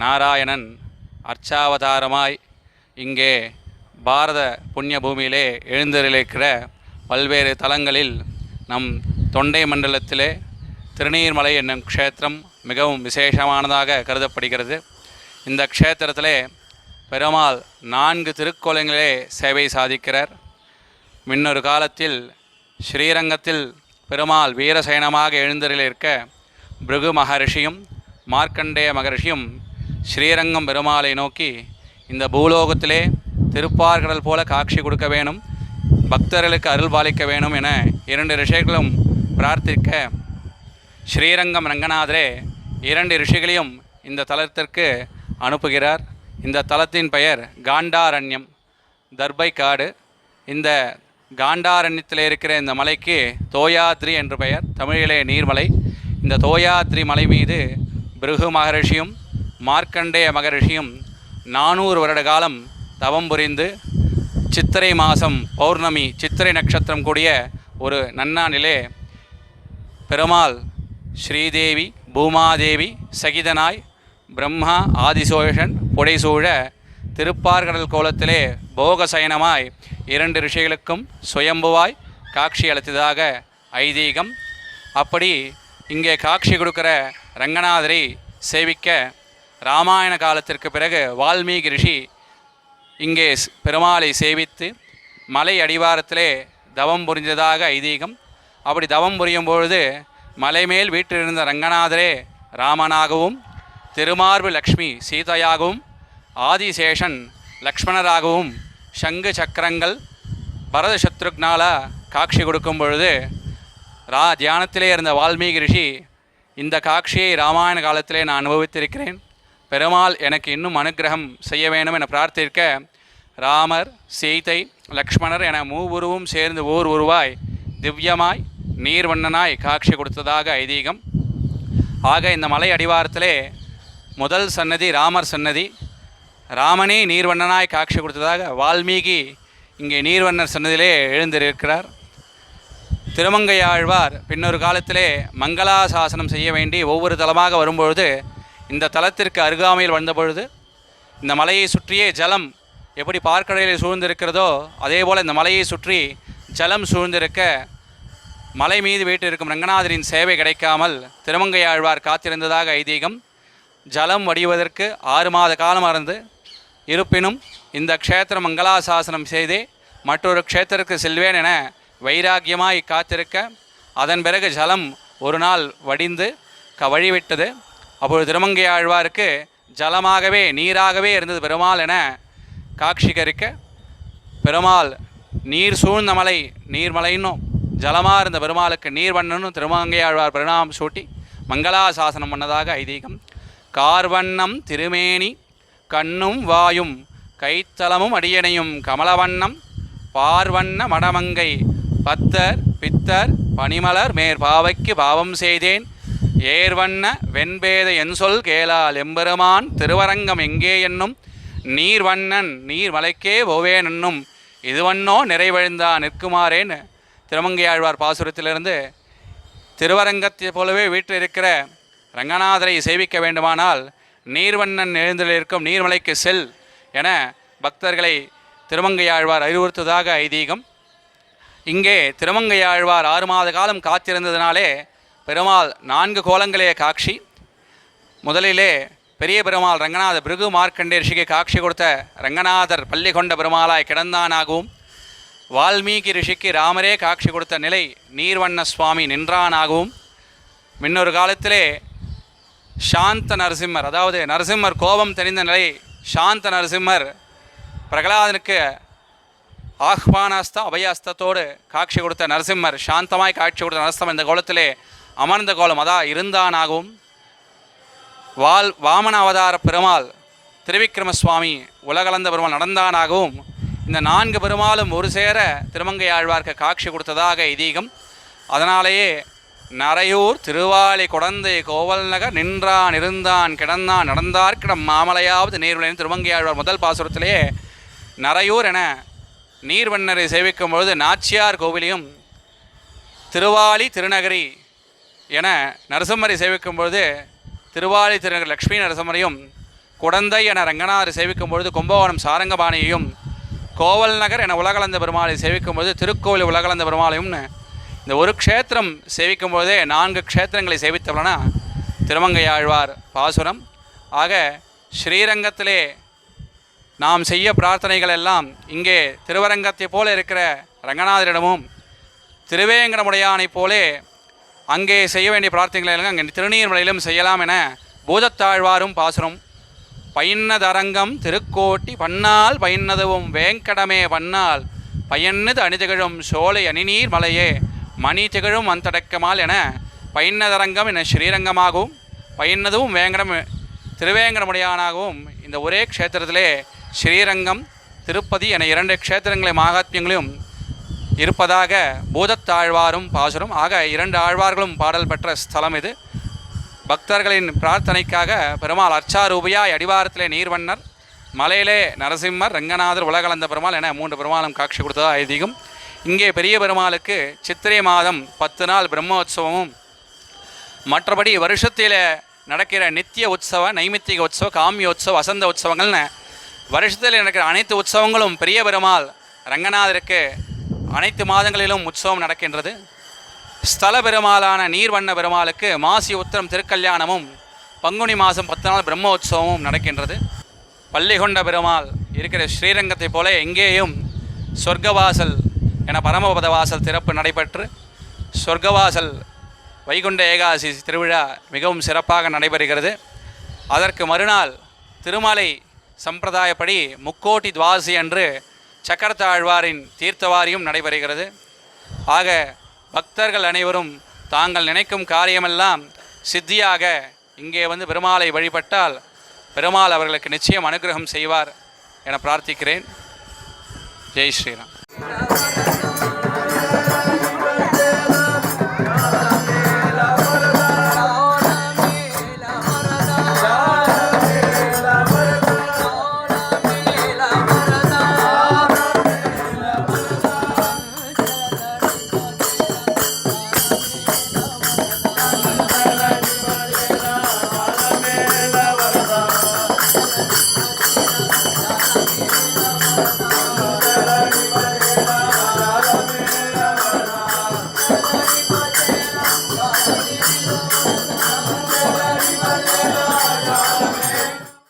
நாராயணன் அர்ச்சாவதாரமாய் இங்கே பாரத புண்ணிய பூமியிலே எழுந்தருளிருக்கிற பல்வேறு தலங்களில் நம் தொண்டை மண்டலத்திலே திருநீர்மலை என்னும் க்ஷேத்திரம் மிகவும் விசேஷமானதாக கருதப்படுகிறது. இந்த க்ஷேத்திரத்திலே பெருமாள் நான்கு திருக்கோலங்களிலே சேவை சாதிக்கிறார். முன்னொரு காலத்தில் ஸ்ரீரங்கத்தில் பெருமாள் வீரசைனமாக எழுந்தருளிருக்க பிருகு மகரிஷியும் மார்க்கண்டேய மகரிஷியும் ஸ்ரீரங்கம் பெருமாளை நோக்கி இந்த பூலோகத்திலே திருப்பார்கடல் போல காட்சி கொடுக்க வேணும் பக்தர்களுக்கு அருள் பாலிக்க வேணும் என இரண்டு ரிஷிகளும் பிரார்த்திக்க ஸ்ரீரங்கம் ரங்கநாதரே இரண்டு ரிஷிகளையும் இந்த தலத்திற்கு அனுப்புகிறார். இந்த தலத்தின் பெயர் காண்டாரண்யம். தர்பை காடு. இந்த காண்டாரண்யத்தில் இருக்கிற இந்த மலைக்கு தோயாத்ரி என்று பெயர். தமிழிலே நீர்மலை. இந்த தோயாத்ரி மலை மீது பிருகு மகரிஷியும் மார்க்கண்டேய மகரிஷியும் நானூறு வருட காலம் தவம் புரிந்து சித்திரை மாதம் பௌர்ணமி சித்திரை நட்சத்திரம் கூடிய ஒரு நன்னானிலே பெருமாள் ஸ்ரீதேவி பூமாதேவி சகிதனாய் பிரம்மா ஆதிசோஷன் புடைசூழ திருப்பார்கடல் கோலத்திலே போகசயனமாய் இரண்டு ரிஷிகளுக்கும் சுயம்புவாய் காட்சி அளித்ததாக ஐதீகம். அப்படி இங்கே காட்சி கொடுக்கிற ரங்கநாதரை சேவிக்க ராமாயண காலத்திற்கு பிறகு வால்மீகி ரிஷி இங்கே பெருமாளை சேவித்து மலை அடிவாரத்திலே தவம் புரிந்ததாக ஐதீகம். அப்படி தவம் புரியும் பொழுது மலை மேல் ரங்கநாதரே ராமனாகவும் திருமார்பு லக்ஷ்மி சீதையாகவும் ஆதிசேஷன் லக்ஷ்மணராகவும் சங்கு சக்கரங்கள் பரத சத்ருக்னால காட்சி கொடுக்கும் பொழுது ரா தியானத்திலே இருந்த வால்மீகி ரிஷி இந்த காட்சியை ராமாயண காலத்திலே நான் அனுபவித்திருக்கிறேன். பெருமாள் எனக்கு இன்னும் அனுக்கிரகம் செய்ய வேண்டும் என பிரார்த்திக்க ராமர் சீதை லக்ஷ்மணர் என மூவுருவும் சேர்ந்து ஓர் உருவாய் திவ்யமாய் நீர்வண்ணனாய் காட்சி கொடுத்ததாக ஐதீகம். ஆக இந்த மலை அடிவாரத்திலே முதல் சன்னதி ராமர் சன்னதி. ராமனே நீர்வண்ணனாய் காட்சி கொடுத்ததாக வால்மீகி இங்கே நீர்வண்ணர் சன்னதியிலே எழுந்திருக்கிறார். திருமங்கையாழ்வார் பின்னொரு காலத்திலே மங்களாசாசனம் செய்ய வேண்டி ஒவ்வொரு தலமாக வரும்பொழுது இந்த தலத்திற்கு அருகாமையில் வந்தபொழுது இந்த மலையை சுற்றியே ஜலம் எப்படி பார்க்கடலில் சூழ்ந்திருக்கிறதோ அதே போல் இந்த மலையை சுற்றி ஜலம் சூழ்ந்திருக்க மலை மீது வீட்டிருக்கும் ரங்கநாதரின் சேவை கிடைக்காமல் திருமங்கையாழ்வார் காத்திருந்ததாக ஐதீகம். ஜலம் வடிவதற்கு ஆறு மாத காலம் அறந்து இருப்பினும் இந்த க்ஷேத்திர மங்களாசாசனம் செய்தே மற்றொரு க்ஷேத்திரருக்கு செல்வேன் என வைராக்கியமாய் காத்திருக்க அதன் பிறகு ஜலம் ஒரு நாள் வடிந்து க வழிவிட்டது. அப்பொழுது திருமங்கையாழ்வாருக்கு ஜலமாகவே நீராகவே இருந்தது பெருமாள் என காட்சிகரிக்க பெருமாள் நீர் சூழ்ந்த மலை நீர்மலைன்னும் ஜலமாக இருந்த பெருமாளுக்கு நீர்வண்ணனும் திருமங்கையாழ்வார் பிரணாமம் சூட்டி மங்களாசாசனம் பண்ணதாக ஐதீகம். கார்வண்ணம் திருமேனி கண்ணும் வாயும் கைத்தலமும் அடியணையும் கமலவண்ணம் பார்வண்ண மடமங்கை பத்தர் பித்தர் பனிமலர் மேற்பாவைக்கு பாவம் செய்தேன் ஏர்வண்ண வெண்பேத என்சொல் கேளால் எம்பெருமான் திருவரங்கம் எங்கே என்னும்? நீர்வண்ணன் நீர்மலைக்கே போவேன் என்னும். இதுவண்ணோ நிறைவழிந்தா நிற்குமாறேன்னு திருமங்கையாழ்வார் பாசுரத்திலிருந்து திருவரங்கத்தை போலவே வீட்டில் இருக்கிற ரங்கநாதரை சேவிக்க வேண்டுமானால் நீர்வண்ணன் எழுந்திருக்கும் நீர்மலைக்கு செல் என பக்தர்களை திருமங்கையாழ்வார் அறிவுறுத்ததாக ஐதீகம். இங்கே திருமங்கையாழ்வார் ஆறு மாத காலம் காத்திருந்ததினாலே பெருமாள் நான்கு கோலங்களே காட்சி. முதலிலே பெரிய பெருமாள் ரங்கநாத பிருகு மார்க்கண்டே ரிஷிக்கு காட்சி கொடுத்த ரங்கநாதர் பள்ளி கொண்ட பெருமாளாய் கிடந்தானாகவும் வால்மீகி ரிஷிக்கு ராமரே காட்சி கொடுத்த நிலை நீர்வண்ண சுவாமி நின்றானாகவும் முன்னொரு காலத்திலே சாந்த நரசிம்மர் அதாவது நரசிம்மர் கோபம் தெரிந்த நிலை சாந்த நரசிம்மர் பிரகலாதனுக்கு ஆஹ்வானாஸ்த அபயாஸ்தத்தோடு காட்சி கொடுத்த நரசிம்மர் சாந்தமாய் காட்சி கொடுத்த நரசிம்மர் இந்த கோலத்திலே அமர்ந்த கோலம் அதா இருந்தானாகவும் வால் வாமன அவதார பெருமாள் திருவிக்கிரம சுவாமி உலகளந்த பெருமாள் நடந்தானாகவும் இந்த நான்கு பெருமாளும் ஒரு சேர திருமங்கை ஆழ்வார்க்கு காட்சி கொடுத்ததாக ஐதீகம். அதனாலேயே நரையூர் திருவாலி குடந்தை கோவல் நகர் நின்றான் இருந்தான் கிடந்தான் நடந்தார்க்கிடம் மாமலையாவது நீர்வழின் திருமங்கை ஆழ்வார் முதல் பாசுரத்திலேயே நரையூர் என நீர்வண்ணரை சேவிக்கும் பொழுது நாச்சியார் கோவிலையும் திருவாலி திருநகரி என நரசிம்மரை சேவிக்கும் பொழுது திருவாலி திருநகர் லக்ஷ்மி நரசிம்மரையும் குடந்தை என ரங்கநாதர் சேவிக்கும் பொழுது கும்பகோணம் சாரங்கபாணியையும் கோவல் நகர் என உலகளந்த பெருமாளை சேவிக்கும் பொழுது திருக்கோவில் உலகளந்த பெருமாளையும்னு இந்த ஒரு க்ஷேத்திரம் சேவிக்கும் போதே நான்கு க்ஷேத்திரங்களை சேவித்தவனா திருமங்கையாழ்வார் பாசுரம். ஆக ஸ்ரீரங்கத்திலே நாம் செய்ய பிரார்த்தனைகள் எல்லாம் இங்கே திருவரங்கத்தை போல இருக்கிற ரங்கநாதரிடமும் திருவேங்கடமுடையானைப் போலே அங்கே செய்ய வேண்டிய பிரார்த்தனைகளை எல்லாம் அங்கே திருநீர்மலையிலும் செய்யலாம் என பூதத்தாழ்வாரும் பாசுரம். பயின்னதரங்கம் திருக்கோட்டி பன்னால் பயின்னதுவும் வேங்கடமே பன்னால் பயன்னது அணிதிகழும் சோலை அணிநீர் மலையே. மணி திகழும் அந்தடக்கமால் என பயின்னதரங்கம் என ஸ்ரீரங்கமாகவும் பயின்னதும் வேங்கடம் திருவேங்கடமுடையானாகவும் இந்த ஒரே க்ஷேத்திரத்திலே ஸ்ரீரங்கம் திருப்பதி என இரண்டு க்ஷேத்திரங்களை மகாத்மியங்களையும் இருப்பதாக பூதத்தாழ்வாரும் பாசுரம். ஆக இரண்டு ஆழ்வார்களும் பாடல் பெற்ற ஸ்தலம் இது. பக்தர்களின் பிரார்த்தனைக்காக பெருமாள் அர்ச்சாரூபியாய் அடிவாரத்திலே நீர்வண்ணர் மலையிலே நரசிம்மர் ரங்கநாதர் உலகலந்த பெருமாள் என மூன்று பெருமாளும் காட்சி கொடுத்ததா ஐதீகம். இங்கே பெரிய பெருமாளுக்கு சித்திரை மாதம் பத்து நாள் பிரம்மோத்சவமும் மற்றபடி வருஷத்தில் நடக்கிற நித்திய உற்சவ நைமித்திக உற்சவ காமியோத்சவ வசந்த உற்சவங்கள்னு வருஷத்தில் நடக்கிற அனைத்து உற்சவங்களும் பெரிய பெருமாள் ரங்கநாதருக்கு அனைத்து மாதங்களிலும் உற்சவம் நடக்கின்றது. ஸ்தல பெருமாளான நீர்வண்ண பெருமாளுக்கு மாசி உத்திரம் திருக்கல்யாணமும் பங்குனி மாதம் பத்து நாள் பிரம்மோற்சவமும் நடக்கின்றது. பள்ளிகொண்ட பெருமாள் இருக்கிற ஸ்ரீரங்கத்தைப் போல எங்கேயும் சொர்க்கவாசல் என பரமபத வாசல் திறப்பு நடைபெற்று சொர்க்கவாசல் வைகுண்ட ஏகாசி திருவிழா மிகவும் சிறப்பாக நடைபெறுகிறது. அதற்கு மறுநாள் திருமலை சம்பிரதாயப்படி முக்கோட்டி துவாசி அன்று சக்கரத்தாழ்வாரின் தீர்த்தவாரியும் நடைபெறுகிறது. ஆக பக்தர்கள் அனைவரும் தாங்கள் நினைக்கும் காரியமெல்லாம் சித்தியாக இங்கே வந்து பெருமாளை வழிபட்டால் பெருமாள் அவர்களுக்கு நிச்சயம் அனுகிரகம் செய்வார் என பிரார்த்திக்கிறேன். ஜெய் ஸ்ரீராம்.